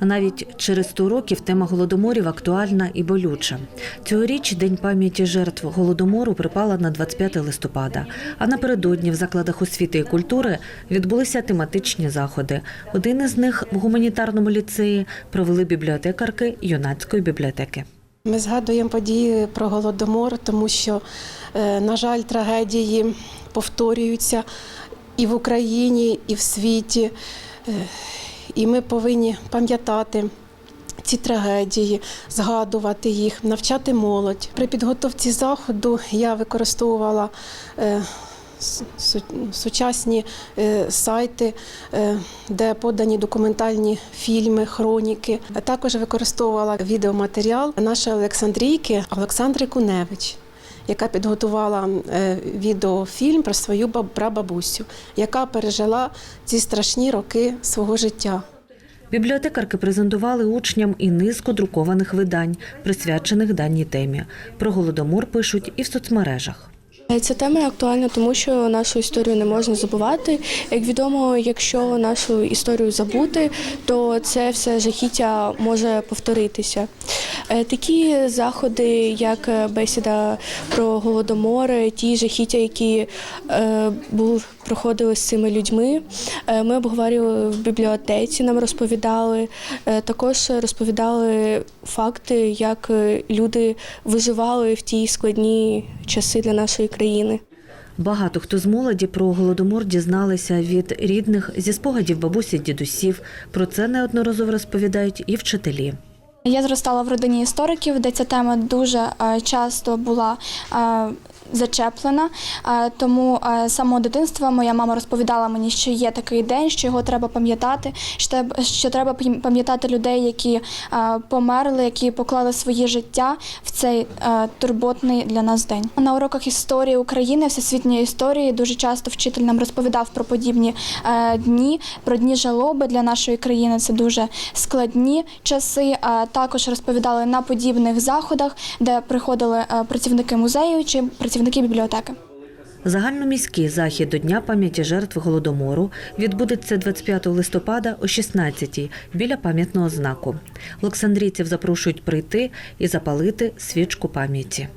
Навіть через 100 років тема голодоморів актуальна і болюча. Цьогоріч День пам'яті жертв голодомору припала на 25 листопада. А напередодні в закладах освіти і культури відбулися тематичні заходи. Один із них в гуманітарному ліцеї провели бібліотекарки юнацької бібліотеки. Ми згадуємо події про голодомор, тому що, е, на жаль, трагедії повторюються і в Україні, і в світі. І ми повинні пам'ятати ці трагедії, згадувати їх, навчати молодь. При підготовці заходу я використовувала е, су- сучасні е, сайти, е, де подані документальні фільми, хроніки. Також використовувала відеоматеріал нашої Олександрійки Олександри Куневич. Яка підготувала е, відеофільм про свою баб- прабабусю, яка пережила ці страшні роки свого життя. Бібліотекарки презентували учням і низку друкованих видань, присвячених даній темі. Про голодомор пишуть і в соцмережах. Ця тема актуальна, тому що нашу історію не можна забувати. Як відомо, якщо нашу історію забути, то це все жахіття може повторитися. Е, Такі заходи, як е, бесіда про голодомор, ті жахіття, які е, проходили з цими людьми, е, ми обговорювали в бібліотеці, нам розповідали. Е, Також розповідали факти, як е, люди виживали в ті складні часи для нашої країни. Багато хто з молоді про голодомор дізналися від рідних зі спогадів бабусі дідусів. Про це неодноразово розповідають і вчителі. Я зростала в родині істориків, де ця тема дуже е, часто була е, зачеплена. Е, Тому е, з самого дитинства моя мама розповідала мені, що є такий день, що його треба пам'ятати, що треба пам- пам'ятати людей, які е, померли, які поклали своє життя в цей турботний для нас день. На уроках історії України, всесвітньої історії, дуже часто вчитель нам розповідав про подібні дні, про дні жалоби для нашої країни. Це дуже складні часи. Також розповідали на подібних заходах, де приходили працівники музею чи працівники бібліотеки. Загальноміський захід до Дня пам'яті жертв голодомору відбудеться 25 листопада о 16-й біля пам'ятного знаку. Олександрійців запрошують прийти і запалити свічку пам'яті.